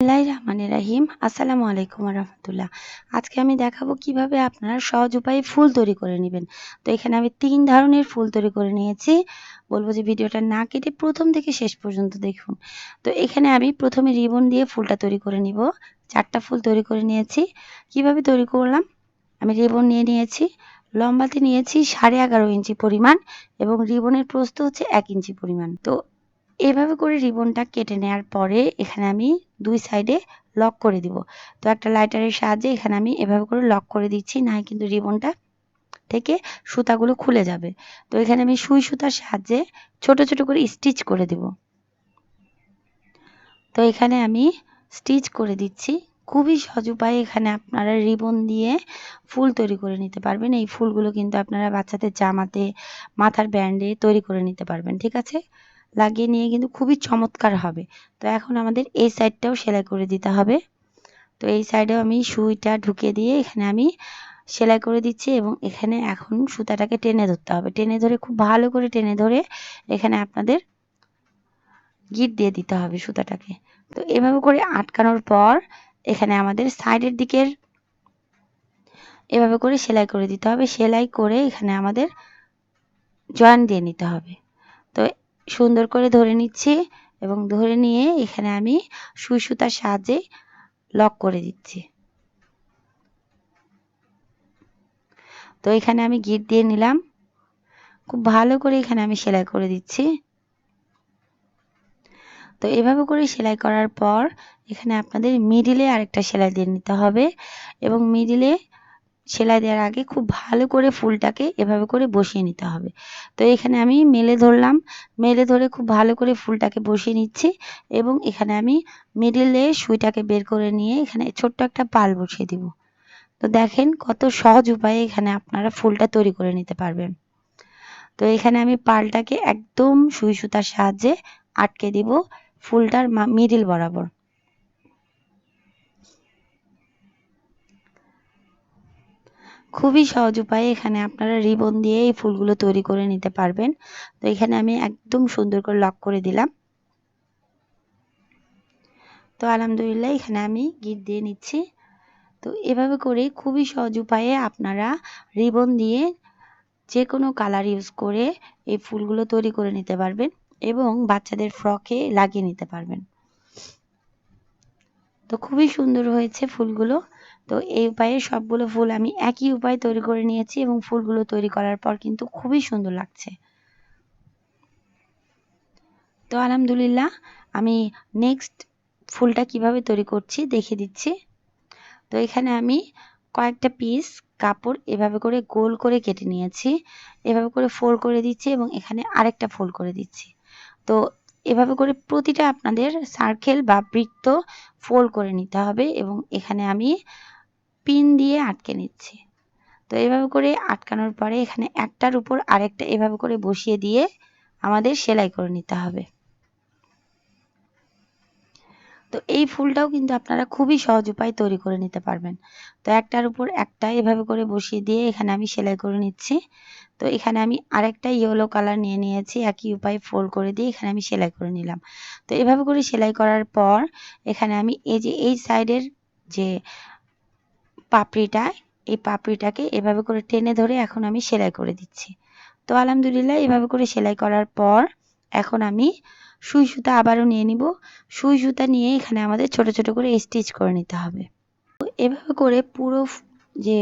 বিসমিল্লাহির রহমানির রাহিম। আসসালামু আলাইকুম রহমতুল্লাহ। আজকে আমি দেখাবো কীভাবে আপনারা সহজ উপায়ে ফুল তৈরি করে নেবেন। তো এখানে আমি তিন ধরনের ফুল তৈরি করে নিয়েছি। বলব যে ভিডিওটা না কেটে প্রথম থেকে শেষ পর্যন্ত দেখুন। তো এখানে আমি প্রথমে রিবন দিয়ে ফুলটা তৈরি করে নিব। চারটা ফুল তৈরি করে নিয়েছি। কীভাবে তৈরি করলাম? আমি রিবন নিয়ে নিয়েছি। লম্বাতে নিয়েছি সাড়ে এগারো ইঞ্চি পরিমাণ এবং রিবনের প্রস্থ হচ্ছে এক ইঞ্চি পরিমাণ। তো এভাবে করে রিবনটা কেটে নেওয়ার পরে এখানে আমি দুই সাইডে লক করে দিব। তো একটা লাইটারের সাহায্যে এখানে আমি এভাবে করে লক করে দিচ্ছি না কিন্তু রিবনটা থেকে সুতাগুলো খুলে যাবে। তো এখানে আমি সুই সুতার সাহায্যে ছোট ছোট করে স্টিচ করে দিব। তো এখানে আমি স্টিচ করে দিচ্ছি। খুবই সহজ উপায়ে এখানে আপনারা রিবন দিয়ে ফুল তৈরি করে নিতে পারবেন। এই ফুলগুলো কিন্তু আপনারা বাচ্চাদের জামাতে, মাথার ব্যান্ডে তৈরি করে নিতে পারবেন, ঠিক আছে? লাগিয়ে নিয়ে কিন্তু খুবই চমৎকার হবে। তো এখন আমাদের এই সাইডটাও সেলাই করে দিতে হবে। তো এই সাইডেও আমি সুইটা ঢুকিয়ে দিয়ে এখানে আমি সেলাই করে দিচ্ছি এবং এখানে এখন সুতাটাকে টেনে ধরতে হবে। টেনে ধরে খুব ভালো করে টেনে ধরে এখানে আপনাদের গিট দিয়ে দিতে হবে সুতাটাকে। তো এভাবে করে আটকানোর পর এখানে আমাদের সাইডের দিকের এভাবে করে সেলাই করে দিতে হবে। সেলাই করে এখানে আমাদের জয়েন দিয়ে নিতে হবে। তো সুন্দর করে ধরে নিচ্ছি এবং ধরে নিয়ে এখানে আমি সুই সুতার সাহায্যে লক করে দিচ্ছি। তো এখানে আমি গিট দিয়ে নিলাম। খুব ভালো করে এখানে আমি সেলাই করে দিচ্ছি। তো এভাবে করে সেলাই করার পর এখানে আপনাদের মিডিলে আরেকটা সেলাই দিয়ে নিতে হবে এবং মিডিলে সেলাই দেওয়ার আগে খুব ভালো করে ফুলটাকে এভাবে করে বসিয়ে নিতে হবে। তো এখানে আমি মেলে ধরলাম। মেলে ধরে খুব ভালো করে ফুলটাকে বসিয়ে নিচ্ছি এবং এখানে আমি মিডিলে সুইটাকে বের করে নিয়ে এখানে ছোট্ট একটা পাল বসিয়ে দিব। তো দেখেন কত সহজ উপায়ে এখানে আপনারা ফুলটা তৈরি করে নিতে পারবেন। তো এখানে আমি পালটাকে একদম সুই সুতার সাহায্যে আটকে দিব ফুলটার মিডিল বরাবর। খুবই সহজ উপায়ে, এখানে আপনারা রিবন দিয়ে এই ফুলগুলো তৈরি করে নিতে পারবেন। তো এখানে আমি একদম সুন্দর করে লক করে দিলাম। তো আলহামদুলিল্লাহ, এখানে আমি গিট দিয়ে নিচ্ছি। তো এভাবে করে খুবই সহজ উপায়ে আপনারা রিবন দিয়ে যে কোনো কালার ইউজ করে এই ফুলগুলো তৈরি করে নিতে পারবেন এবং বাচ্চাদের ফ্রকে লাগিয়ে নিতে পারবেন। তো খুবই সুন্দর হয়েছে ফুলগুলো। তো এই উপায়ে সবগুলো ফুল আমি একই উপায়ে তৈরি করে নিয়েছি এবং ফুলগুলো তৈরি করার পর কিন্তু খুবই সুন্দর লাগছে। তো আলহামদুলিল্লাহ, আমি নেক্সট ফুলটা কীভাবে তৈরি করছি দেখে দিচ্ছি। তো এখানে আমি কয়েকটা পিস কাপড় এভাবে করে গোল করে কেটে নিয়েছি, এভাবে করে ফোল্ড করে দিচ্ছি এবং এখানে আরেকটা ফোল্ড করে দিচ্ছি। তো এভাবে করে প্রতিটা আপনাদের সার্কেল বা বৃত্ত ফোল্ড করে নিতে হবে এবং এখানে আমি পিন দিয়ে আটকে নিচ্ছি। তো এভাবে করে আটকানোর পরে এখানে একটার উপর আরেকটা এভাবে করে বসিয়ে দিয়ে আমাদের সেলাই করে নিতে হবে। তো এই ফুলটাও কিন্তু আপনারা খুবই সহজ উপায় তৈরি করে নিতে পারবেন। তো একটার উপর একটা এভাবে করে বসিয়ে দিয়ে এখানে আমি সেলাই করে নিচ্ছি। তো এখানে আমি আরেকটা ইয়েলো কালার নিয়ে নিয়েছি, একই উপায় ফোল্ড করে দিয়ে এখানে আমি সেলাই করে নিলাম। তো এভাবে করে সেলাই করার পর এখানে আমি এই যে, এই সাইডের যে পাপড়িটা, এই পাপড়িটাকে এভাবে করে টেনে ধরে এখন আমি সেলাই করে দিচ্ছি। তো আলহামদুলিল্লাহ এভাবে করে সেলাই করার পর এখন আমি সুই সুতা আবারও নিয়ে নিব। সুই সুতা নিয়ে এখানে আমাদের ছোট ছোট করে স্টিচ করে নিতে হবে। এভাবে করে পুরো যে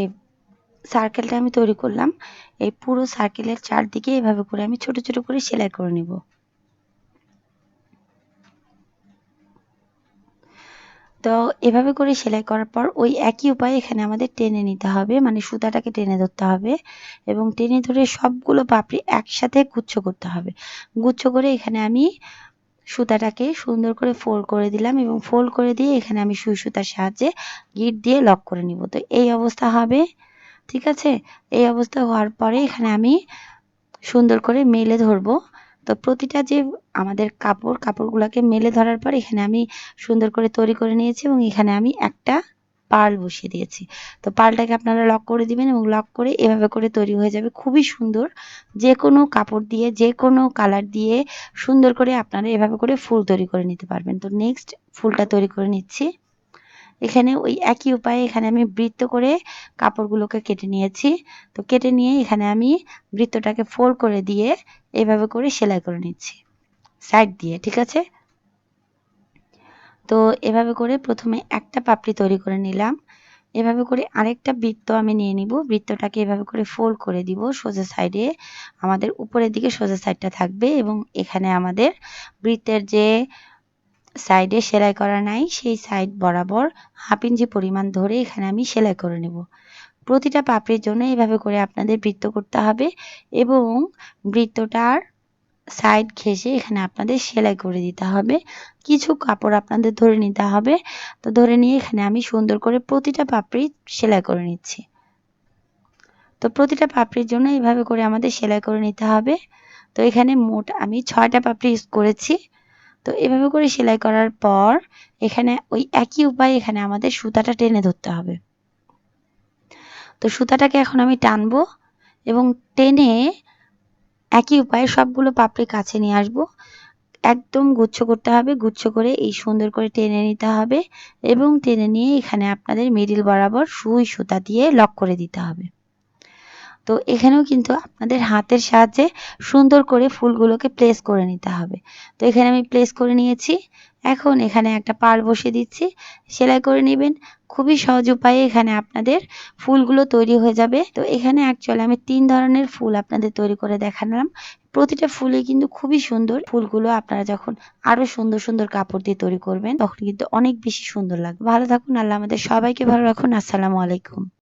সার্কেলটা আমি তৈরি করলাম, এই পুরো সার্কেলের চারদিকে এভাবে করে আমি ছোট ছোট করে সেলাই করে নিব। তো এভাবে করে সেলাই করার পর ওই একই উপায়ে এখানে আমাদের টেনে নিতে হবে মানে সুতাটাকে টেনে ধরতে হবে এবং টেনে ধরে সবগুলো পাপড়ি একসাথে গুচ্ছ করতে হবে। গুচ্ছ করে এখানে আমি সুতাটাকে সুন্দর করে ফোল্ড করে দিলাম এবং ফোল্ড করে দিয়ে এখানে আমি সুই সুতার সাহায্যে গিট দিয়ে লক করে নিব। তো এই অবস্থা হবে, ঠিক আছে? এই অবস্থা হওয়ার পরে এখানে আমি সুন্দর করে মেলে ধরবো। তো প্রতিটা যে আমাদের কাপড়, কাপড়গুলোকে মেলে ধরার পর এখানে আমি সুন্দর করে তৈরি করে নিয়েছি এবং এখানে আমি একটা পার্ল বসিয়ে দিয়েছি। তো পার্লটাকে আপনারা লক করে দিবেন এবং লক করে এভাবে করে তৈরি হয়ে যাবে। খুবই সুন্দর। যে কোনো কাপড় দিয়ে যে কোনো কালার দিয়ে সুন্দর করে আপনারা এভাবে করে ফুল তৈরি করে নিতে পারবেন। তো নেক্সট ফুলটা তৈরি করে নিচ্ছি। এখানে ওই একই উপায়ে এখানে আমি বৃত্ত করে কাপড়গুলোকে কেটে নিয়েছি। তো কেটে নিয়ে এখানে আমি বৃত্তটাকে ফোল্ড করে দিয়ে এভাবে করে সেলাই করে নিচ্ছি। সাইড দিয়ে, ঠিক আছে? তো এভাবে করে প্রথমে একটা পাপড়ি তৈরি করে নিলাম। এভাবে করে আরেকটা বৃত্ত আমি নিয়ে নিব। বৃত্তটাকে এভাবে করে ফোল্ড করে দিব সোজা সাইডে আমাদের উপরের দিকে সোজা সাইডটা থাকবে এবং এখানে আমাদের বৃত্তের যে সাইডে সেলাই করা নাই, সেই সাইড বরাবর হাফ ইঞ্চি পরিমাণ ধরে এখানে আমি সেলাই করে নেব। প্রতিটা পাপড়ির জন্য এভাবে করে আপনাদের বৃত্ত করতে হবে এবং বৃত্তটার সাইড ঘেঁষে এখানে আপনাদের সেলাই করে দিতে হবে। কিছু কাপড় আপনাদের ধরে নিতে হবে। তো ধরে নিয়ে এখানে আমি সুন্দর করে প্রতিটা পাপড়ি সেলাই করে নিচ্ছি। তো প্রতিটা পাপড়ির জন্য এইভাবে করে আমাদের সেলাই করে নিতে হবে। তো এখানে মোট আমি ছয়টা পাপড়ি ইউজ করেছি। তো এভাবে করে সেলাই করার পর এখানে ওই একই উপায়ে এখানে আমাদের সুতাটা টেনে ধরতে হবে। তো সুতাটাকে এখন আমি টানবো এবং টেনে একই উপায়ে সবগুলো পাপড়ি কাছে নিয়ে আসব। একদম গুচ্ছ করতে হবে, গুচ্ছ করে এই সুন্দর করে টেনে নিতে হবে এবং টেনে নিয়ে এখানে আপনাদের মিডিল বরাবর সুই সুতা দিয়ে লক করে দিতে হবে। তো এখানেও কিন্তু আপনাদের হাতের সাহায্যে সুন্দর করে ফুলগুলোকে প্লেস করে নিতে হবে। তো এখানে আমি প্লেস করে নিয়েছি। এখন এখানে একটা পাল বসিয়ে দিচ্ছি। সেলাই করে নেবেন। খুবই সহজ উপায়ে এখানে আপনাদের ফুলগুলো তৈরি হয়ে যাবে। তো এখানে অ্যাকচুয়ালি আমি তিন ধরনের ফুল আপনাদের তৈরি করে দেখালাম। প্রতিটা ফুলে কিন্তু খুবই সুন্দর ফুলগুলো আপনারা যখন আরও সুন্দর সুন্দর কাপড় দিয়ে তৈরি করবেন, তখন কিন্তু অনেক বেশি সুন্দর লাগবে। ভালো থাকুন, আল্লাহ আমাদের সবাইকে ভালো রাখুন। আসসালামু আলাইকুম।